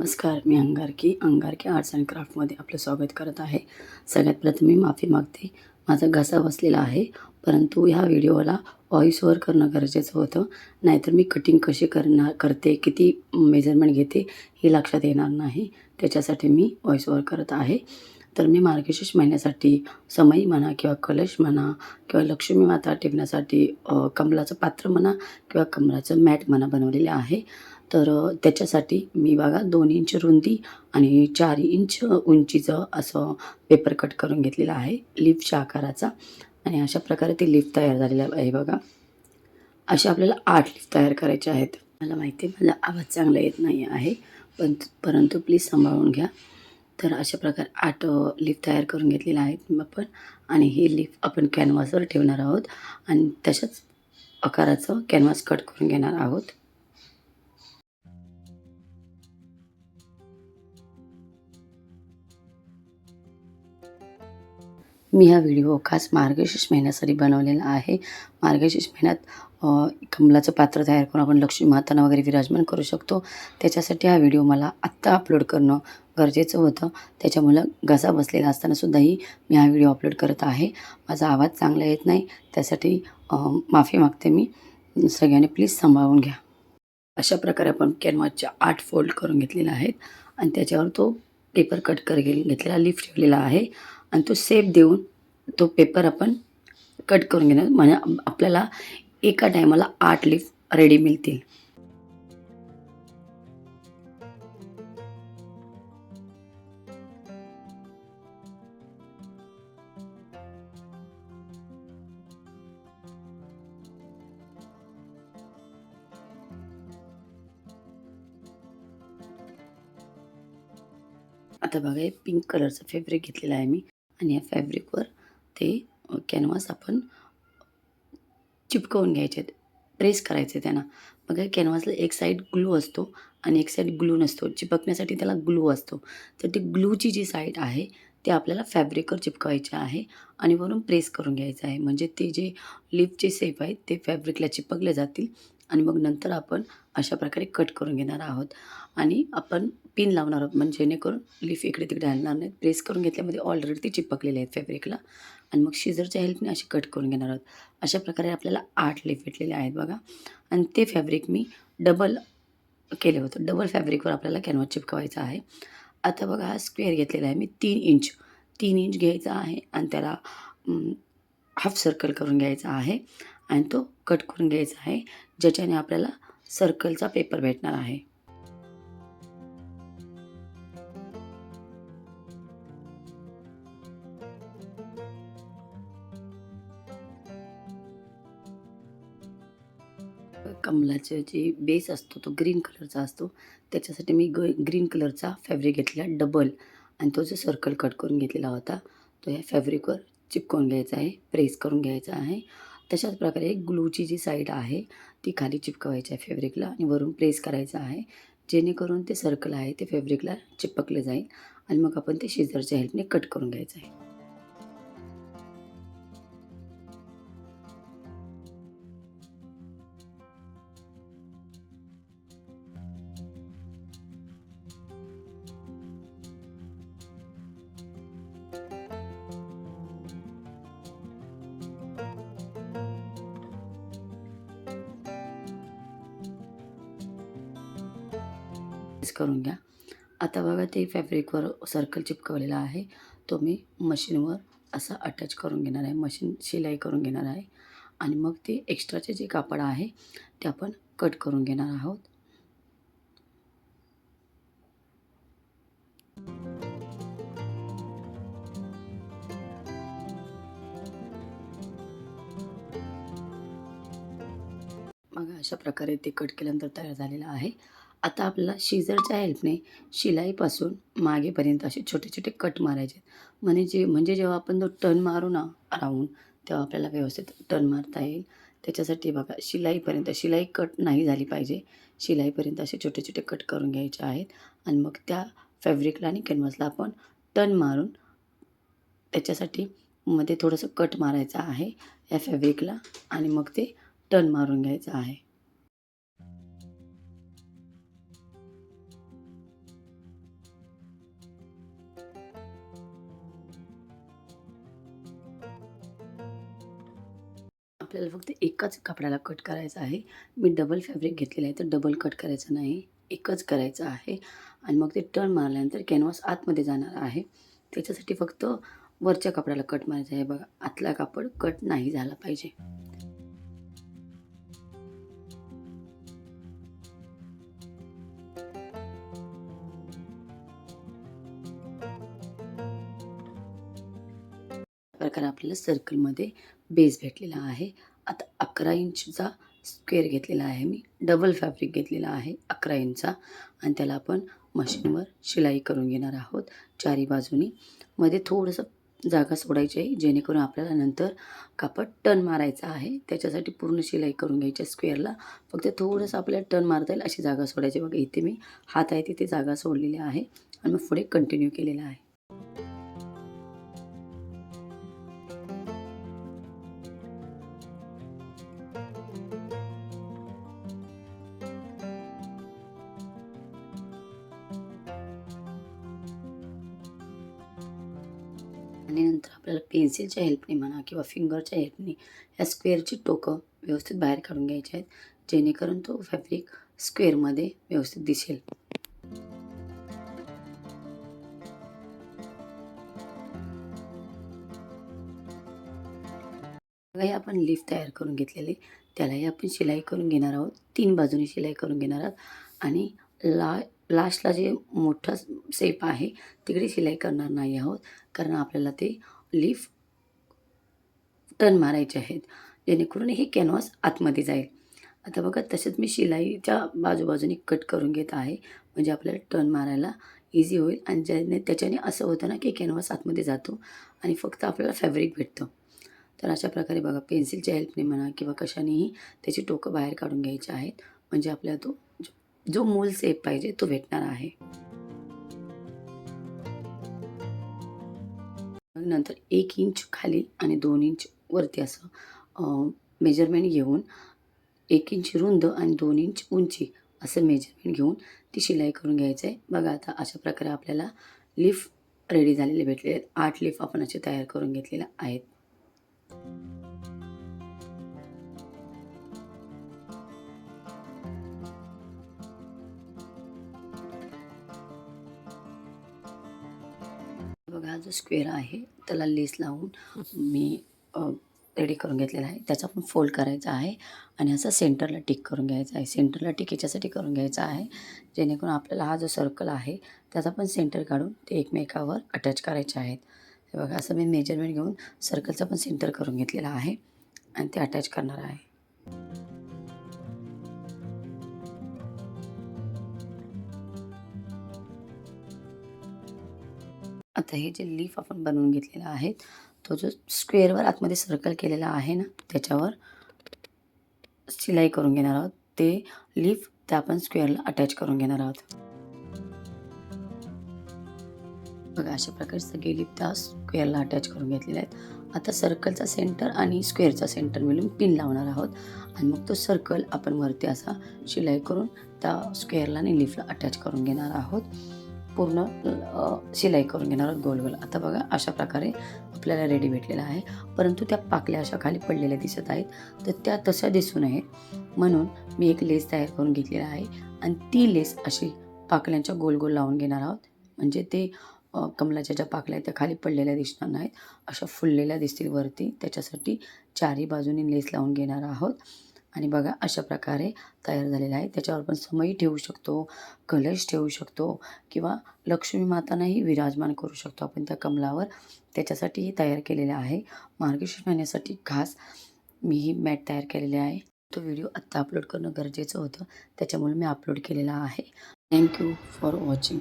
नमस्कार मी Angarki Angarki arts and क्राफ्टमध्ये आपलं स्वागत करत आहे. सगळ्यात प्रथम मी माफी मागते माझा घसा बसलेला आहे परंतु ह्या व्हिडिओला व्हॉईस ओव्हर करणं गरजेचं होतं. नाहीतर मी कटिंग कशी करणार करते किती मेजरमेंट घेते हे लक्षात येणार नाही. त्याच्यासाठी मी व्हॉईस ओव्हर करत आहे. तर मी मार्गशीर्ष महिन्यासाठी समयी म्हणा किंवा कलश म्हणा किंवा लक्ष्मी माता टिपण्यासाठी कमलाचं पात्र म्हणा किंवा कमलाचं मॅट म्हणा बनवलेलं आहे. तर त्याच्यासाठी मी बघा दोन इंच रुंदी आणि चार इंच उंचीचं असं पेपर कट करून घेतलेलं आहे लिपच्या आकाराचा. आणि अशा प्रकारे ते लिप तयार झालेलं आहे बघा. असे आपल्याला आठ लिप तयार करायचे आहेत. मला माहिती आहे मला आवाज चांगला येत नाही आहे पण परंतु प्लीज सांभाळून घ्या. तर अशा प्रकारे आठ लिफ तयार करून घेतलेले आहेत आपण. आणि ही लिफ आपण कॅनव्हासवर ठेवणार आहोत. आणि तशाच आकाराचं कॅनव्हास कट करून घेणार आहोत. मी हा व्हिडिओ खास मार्गशीर्ष महिन्यासाठी बनवलेला आहे. मार्गशीर्ष महिन्यात कमलाचं पात्र तयार करून आपण लक्ष्मी मातांना वगैरे विराजमान करू शकतो. त्याच्यासाठी हा व्हिडिओ मला आत्ता अपलोड करणं गरजेचं होतं. त्याच्यामुळं घसा बसलेला असतानासुद्धाही मी हा व्हिडिओ अपलोड करत आहे. माझा आवाज चांगला येत नाही. त्यासाठी माफी मागते मी. सगळ्यांनी प्लीज सांभाळून घ्या. अशा प्रकारे आपण कॅनव्हासच्या आठ फोल्ड करून घेतलेले आहेत. आणि त्याच्यावर तो पेपर कट कर घेतलेला लिफ्ट ठेवलेला आहे. आणि तो सेप देऊन तो पेपर आपण कट करून घेणार. म्हणजे आपल्याला एका टायमाला आठ लिफ रेडी मिळतील. आता बघा हे पिंक कलरचं फेब्रिक घेतलेलं आहे मी. आणि या फॅब्रिकवर ते कॅनव्हास आपण चिपकवून घ्यायचे प्रेस करायचे त्यांना. बघा कॅनव्हासला एक साईड ग्लू असतो आणि एक साईड ग्लू नसतो. चिपकण्यासाठी त्याला ग्लू असतो. तर ती ग्लूची जी साईड आहे ते आपल्याला फॅब्रिकवर चिपकवायचे आहे आणि वरून प्रेस करून घ्यायचं आहे. म्हणजे ते जे लिपचे सेप आहेत ते फॅब्रिकला चिपकले जातील आणि मग नंतर आपण अशा प्रकारे कट करून घेणार आहोत. आणि आपण पिन लावणार आहोत. म्हणजे जेणेकरून लिफ इकडे तिकडे हलणार नाहीत. प्रेस करून घेतल्यामध्ये ऑलरेडी ती चिपकलेली आहेत फॅब्रिकला आणि मग शिजरच्या हेल्पने असे कट करून घेणार आहोत. अशा प्रकारे आपल्याला आठ लिफ भेटलेले आहेत बघा. आणि ते फॅब्रिक मी डबल केलं होतं. डबल फॅब्रिकवर आपल्याला कॅनव्हास चिपकवायचा आहे. आता बघा हा स्क्वेअर घेतलेला आहे मी तीन इंच तीन इंच घ्यायचा आहे आणि त्याला हाफ सर्कल करून घ्यायचा आहे. आणि तो कट करून घ्यायचा आहे. ज्याच्याने आपल्याला सर्कलचा पेपर भेटणार आहे. कमलाचं जे बेस असतो तो ग्रीन कलरचा असतो. त्याच्यासाठी मी ग ग्रीन कलरचा फॅब्रिक घेतलेला डबल आणि तो जो सर्कल कट करून घेतलेला होता तो ह्या फॅब्रिकवर चिपकवून घ्यायचा आहे प्रेस करून घ्यायचा आहे. तशाच प्रकारे ग्लूची जी साईड आहे ती खाली चिपकवायची आहे फॅब्रिकला आणि वरून प्रेस करायचं आहे. जेणेकरून ते सर्कल आहे ते फॅब्रिकला चिपकले जाईल. आणि मग आपण ते शेजारच्या हेल्पने कट करून घ्यायचं आहे. प्रेस करून घ्या. आता बघा ते फॅब्रिकवर सर्कल चिपकवलेला आहे. तो मी मशीनवर असा अटॅच करून घेणार आहे. मशीन शिलाई करून घेणार आहे. आणि मग ते एक्स्ट्राचे जे कापड आहे ते आपण कट करून घेणार आहोत. मग अशा प्रकारे ते कट केल्यानंतर तयार झालेलं आहे. आता आपल्याला शिजरच्या हेल्पने शिलाईपासून मागेपर्यंत असे छोटे छोटे कट मारायचे म्हणजे जे म्हणजे जेव्हा आपण तो टर्न मारू ना राहून तेव्हा आपल्याला व्यवस्थित टर्न मारता येईल. त्याच्यासाठी बघा शिलाईपर्यंत शिलाई कट नाही झाली पाहिजे. शिलाईपर्यंत असे छोटे छोटे कट करून घ्यायचे आहेत. आणि मग त्या फॅब्रिकला आणि कॅनव्हासला आपण टर्न मारून त्याच्यासाठी मध्ये थोडंसं कट मारायचं आहे या फॅब्रिकला आणि मग ते टर्न मारून घ्यायचं आहे. आपल्याला फक्त एकाच कपड्याला कट करायचं आहे. मी डबल फॅब्रिक घेतलेलं आहे तर डबल कट करायचं नाही. एकच करायचं आहे. आणि मग ते टर्न मारल्यानंतर कॅनव्हास आतमध्ये जाणार आहे. त्याच्यासाठी फक्त वरच्या कपड्याला कट मारायचं आहे. बघा आतला कापड कट नाही झाला पाहिजे. आपल्याला सर्कलमध्ये बेस भेटलेला आहे. आता अकरा इंचचा स्क्वेअर घेतलेला आहे मी. डबल फॅब्रिक घेतलेला आहे अकरा इंचचा. आणि त्याला आपण मशीनवर शिलाई करून घेणार आहोत. चारी बाजूनी. मध्ये थोडंसं जागा सोडायची आहे. जेणेकरून आपल्याला नंतर कापड टर्न मारायचा आहे. त्याच्यासाठी पूर्ण शिलाई करून घ्यायची आहे स्क्वेअरला फक्त थोडंसं आपल्याला टर्न मारता येईल अशी जागा सोडायची बघा इथे मी हात आहे तिथे जागा सोडलेली आहे. आणि मग पुढे कंटिन्यू केलेला आहे. आणि नंतर आपल्याला पेन्सिलच्या हेल्पने म्हणा किंवा फिंगरच्या हेल्पने या स्क्वेअरची टोकं व्यवस्थित बाहेर काढून घ्यायची आहेत जेणेकरून तो फॅब्रिक स्क्वेअरमध्ये व्यवस्थित दिसेल. हे आपण लिफ्ट तयार करून घेतलेले. त्यालाही आपण शिलाई करून घेणार आहोत. तीन बाजूने शिलाई करून घेणार आहोत. आणि ला लास्टला जे मोठा सेप आहे तिकडे शिलाई करणार नाही आहोत. कारण आपल्याला ते लीफ टर्न मारायचे आहेत. जेणेकरून हे कॅनव्हास आतमध्ये जाईल. आता बघा तसेच मी शिलाईच्या बाजूबाजूने कट करून घेत आहे. म्हणजे आपल्याला टर्न मारायला इझी होईल. आणि ज्याने त्याच्याने असं होतं ना की कॅनव्हास आतमध्ये जातो आणि फक्त आपल्याला फॅब्रिक भेटतं. तर अशा प्रकारे बघा पेन्सिलच्या हेल्पने म्हणा किंवा कशानेही त्याची टोकं बाहेर काढून घ्यायची आहेत. म्हणजे आपल्याला तो जो- मूल सेप पाहिजे तो भेटणार आहे. मग नंतर एक इंच खाली आणि दोन इंच वरती असं मेजरमेंट घेऊन एक इंच रुंद आणि दोन इंच उंची असं मेजरमेंट घेऊन ती शिलाई करून घ्यायचं आहे. बघा आता अशा प्रकारे आपल्याला लिफ रेडी झालेले भेटले आहेत. आठ लिफ आपण असे तयार करून घेतलेले आहेत. बघा हा जो स्क्वेअर आहे त्याला लेस लावून मी रेडी करून घेतलेला आहे. त्याचा पण फोल्ड करायचा आहे आणि असा सेंटरला टिक करून घ्यायचा आहे. सेंटरला टिक याच्यासाठी करून घ्यायचा आहे जेणेकरून आपल्याला हा जो सर्कल आहे त्याचा पण सेंटर काढून ते एकमेकावर अटॅच करायचे आहेत. हे बघा असं मी मेजरमेंट घेऊन सर्कलचा पण सेंटर करून घेतलेला आहे आणि ते अटॅच करणार आहे. आता हे जे लीफ आपण बनवून घेतलेला आहे तो जो स्क्वेअरवर आतमध्ये सर्कल केलेला आहे ना त्याच्यावर शिलाई करून घेणार आहोत. ते लीफ त्या आपण स्क्वेअरला अटॅच करून घेणार आहोत. बघा अशा प्रकारे सगळे लीफ त्या स्क्वेअरला अटॅच करून घेतलेले आहेत. आता सर्कलचा सेंटर आणि स्क्वेअरचा सेंटर मिळून पिन लावणार आहोत. आणि मग तो सर्कल आपण वरती असा शिलाई करून त्या स्क्वेअरला आणि लीफला अटॅच करून घेणार आहोत. पूर्ण शिलाई करून घेणार आहोत गोल गोल. आता बघा अशा प्रकारे आपल्याला रेडी भेटलेला आहे. परंतु त्या पाकल्या अशा खाली पडलेल्या दिसत आहेत. तर त्या तशा दिसू नये म्हणून मी एक लेस तयार करून घेतलेला आहे. आणि ती लेस अशी पाकल्यांच्या गोल गोल लावून घेणार आहोत. म्हणजे ते कमलाच्या ज्या पाकल्या आहेत त्या खाली पडलेल्या दिसणार नाहीत. अशा फुललेल्या दिसतील वरती. त्याच्यासाठी चारी बाजूनी लेस लावून घेणार आहोत. आणि बघा अशा प्रकारे तयार झालेला आहे. त्याच्यावर आपण समई ठेवू शकतो कलश ठेवू शकतो किंवा लक्ष्मी मातांनाही विराजमान करू शकतो. आपण त्या कमलावर त्याच्यासाठीही तयार केलेलं आहे. मार्गशीर्ष महिन्यासाठी खास मी ही मॅट तयार केलेली आहे. तो व्हिडिओ आत्ता अपलोड करणं गरजेचं होतं. त्याच्यामुळे मी अपलोड केलेला आहे. Thank you for watching.